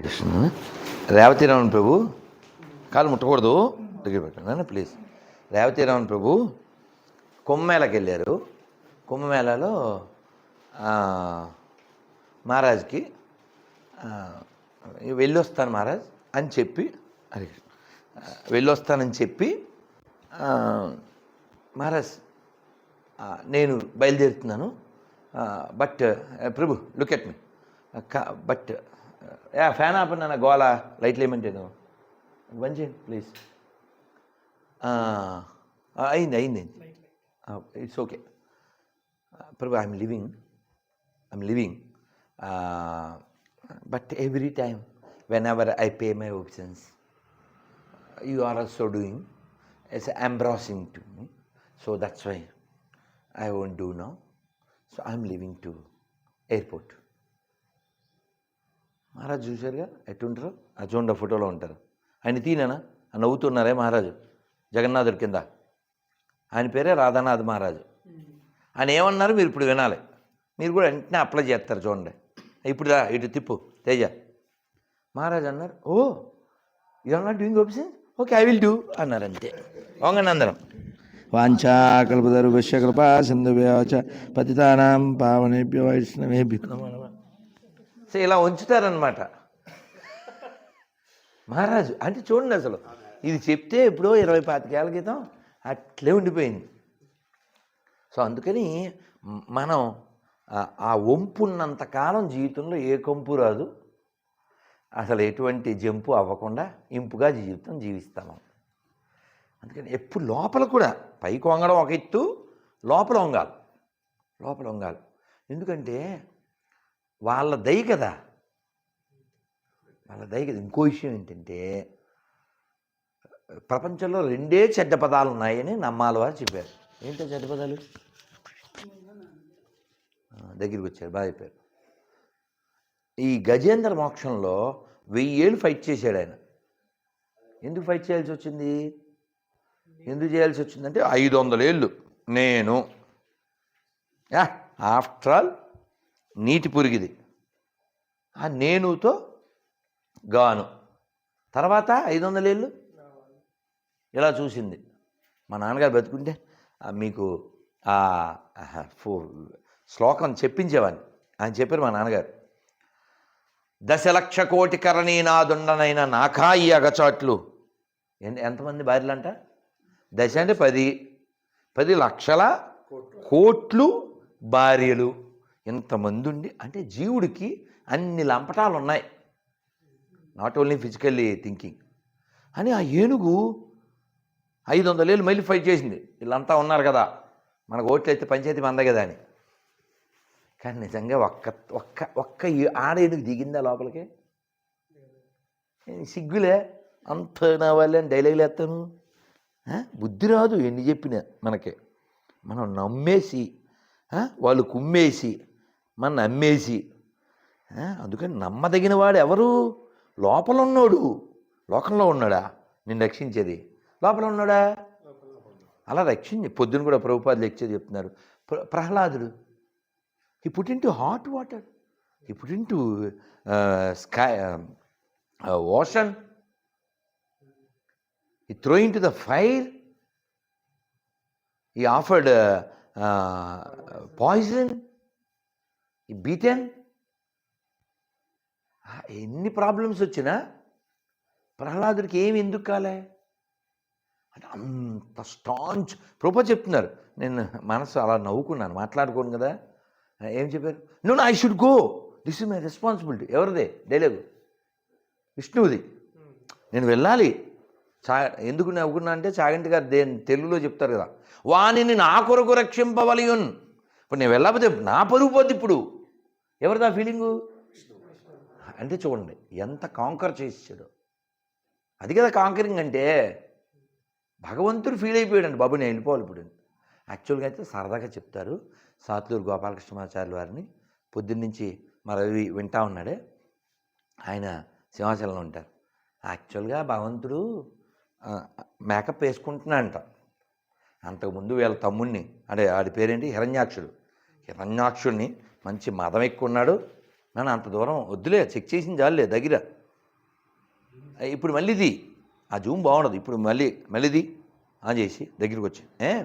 కృష్ణ రేవతీరామన్ ప్రభు కాలు ముట్టకూడదు. దగ్గర పెట్టండి. ప్లీజ్. రేవతీరామన్ ప్రభు కుంభమేళకి వెళ్ళారు. కుంభమేళలో మహారాజ్కి వెళ్ళొస్తాను మహారాజ్ అని చెప్పి హరే కృష్ణ. వెళ్ళొస్తానని చెప్పి మహారాజ్ నేను బయలుదేరుతున్నాను. But Prabhu look at me. But yeah fan ఆపన్న గోళ లైట్లు ఏమంటాను బంద్ చేయండి ప్లీజ్ అయింది అయింది it's okay Prabhu I'm living I'm living but every time whenever I pay my options you are also doing is embarrassing to me. So that's why I won't do now. So I'm leaving to airport. Maharaj చూశారుగా? ఎట్టుంటారు ఆ చూడండి ఫోటోలో ఉంటారు. ఆయన తీనేనా ఆ నవ్వుతున్నారే మహారాజు? జగన్నాథుడి కింద. ఆయన పేరే రాధానాథ్ మహారాజు. ఆయన ఏమన్నారు? మీరు ఇప్పుడు వినాలి. మీరు కూడా వెంటనే అప్లై చేస్తారు చూడండి. ఇప్పుడు రా ఇటు తిప్పు. తేజ. మహారాజు అన్నారు ఓ you are not doing option okay I will do అన్నారు అంతే. వంగండి అందరం. వాంఛాకల్పదరు కల్పదరు సింధు కృపా పతితానం పతితానాం పావనేభ్య వైష్ణవేభ్య నమో. సో ఇలా ఉంచుతారనమాట మహారాజు అంటే చూడండి అసలు. ఇది చెప్తే ఎప్పుడో ఇరవై పాతికేళ్ళ క్రితం అట్లే ఉండిపోయింది. సో అందుకని మనం ఆ- వంపు ఉన్నంత కాలం జీవితంలో ఏ కంపు రాదు. అసలు ఎటువంటి జంపు అవ్వకుండా ఇంపుగా జీవితం జీవిస్తాము అందుకని ఎప్పుడు లోపల కూడా పైకి వంగడం ఒక ఎత్తు లోపల వంగాలి. లోపల వంగాలి. ఎందుకంటే వాళ్ళ దయ కదా. వాళ్ళ దయ కదా. ఇంకో విషయం ఏంటంటే ప్రపంచంలో రెండే చెడ్డ పదాలు ఉన్నాయని నమ్మాలి వారు చెప్పారు. ఏంటో చెడ్డ పదాలు? దగ్గరికి వచ్చారు. బాగా చెప్పారు. ఈ గజేంద్ర మోక్షంలో వెయ్యేళ్ళు ఫైట్ చేశాడు ఆయన. ఎందుకు ఫైట్ చేయాల్సి వచ్చింది? ఎందుకు చేయాల్సి వచ్చిందంటే ఐదు వందల ఏళ్ళు. నేను ఆఫ్టర్ ఆల్ నీటి పురిగిది. ఆ నేనుతో గాను. తర్వాత ఐదు వందల ఏళ్ళు? ఇలా చూసింది. మా నాన్నగారు బతుకుంటే మీకు ఆ శ్లోకం చెప్పించేవాడిని. ఆయన చెప్పారు మా నాన్నగారు. దశలక్ష కోటి కరణీనాదుండనైన నాకాయి అగచాట్లు. ఎంతమంది భార్యలంట? దశ అంటే పది. పది లక్షల కోట్లు భార్యలు. ఇంతమంది ఉండి అంటే జీవుడికి అన్ని లంపటాలు ఉన్నాయి నాట్ ఓన్లీ ఫిజికల్లీ థింకింగ్ అని ఆ ఏనుగు ఐదు వందల ఏళ్ళు మళ్ళీ ఫైట్ చేసింది. వీళ్ళంతా ఉన్నారు కదా. మనకు ఓట్లు అయితే పంచాయతీ మందే కదా అని. కానీ నిజంగా ఒక్క ఒక్క ఒక్క ఆడ ఏనుగు దిగిందా లోపలికి? సిగ్గులే. అంత నా వాళ్ళే అని డైలాగులు వేస్తాను. బుద్ధి రాదు ఎన్ని చెప్పినా మనకి. మనం నమ్మేసి వాళ్ళు కుమ్మేసి మన నమ్మేసి. అందుకని నమ్మదగిన వాడు ఎవరు? లోపల ఉన్నాడు లోకంలో ఉన్నాడా? నిన్ను రక్షించేది. లోపల ఉన్నాడా అలా రక్షించి. పొద్దున కూడా ప్రభుపాద లెక్చర్ చెప్తున్నారు. ప్ర- ప్రహ్లాదుడు. He hot water hot water. He sky ocean ఈ sky టు ద ఫైర్ ఈ ఆఫర్డ్ పాయిజన్ ఈ బీటెన్? ఎన్ని ప్రాబ్లమ్స్ వచ్చినా ప్రహ్లాదుడికి ఏమి ఎందుకు కాలే? అంటే అంత స్టాంచ్. ప్రొపో చెప్తున్నారు. నేను మనసు అలా నవ్వుకున్నాను మాట్లాడుకోను కదా. ఏం చెప్పారు? No I should go this is my responsibility ఎవరిదే? Dialogue. విష్ణువుది. నేను వెళ్ళాలి. చా ఎందుకు నవ్వుకున్నా అంటే చాగంటి గారు దే తెలుగులో చెప్తారు కదా. వాణిని నా కొరకు రక్షింపవలయున్. ఇప్పుడు నేను వెళ్ళకపోతే నా పరుగు పోద్ది ఇప్పుడు. ఎవరిదా ఫీలింగు అంటే చూడండి ఎంత కాంకర్ చేసాడు అది కదా కాంకరింగ్ అంటే. భగవంతుడు ఫీల్ అయిపోయాడండి బాబు నేను వెళ్ళిపోవాలి ఇప్పుడు. యాక్చువల్గా అయితే సరదాగా చెప్తారు. సాత్లూరు గోపాలకృష్ణమాచార్యులు వారిని. పొద్దున్నుంచి మా రవి వింటా ఉన్నాడే. ఆయన సింహాచలంలో ఉంటారు. యాక్చువల్గా భగవంతుడు మేకప్ వేసుకుంటున్నాడంట. అంతకుముందు వీళ్ళ తమ్ముడిని అంటే ఆడి పేరేంటి? హిరణ్యాక్షుడు. హిరణ్యాక్షుడిని మంచి మదం ఎక్కువ ఉన్నాడు నన్ను అంత దూరం వద్దులే చెక్ చేసిన చాలులే దగ్గర. ఇప్పుడు మళ్ళీది ఆ జూమ్ బాగుండదు. ఇప్పుడు మళ్ళీ మళ్ళీది ఆన్ చేసి దగ్గరికి వచ్చి. ఏ?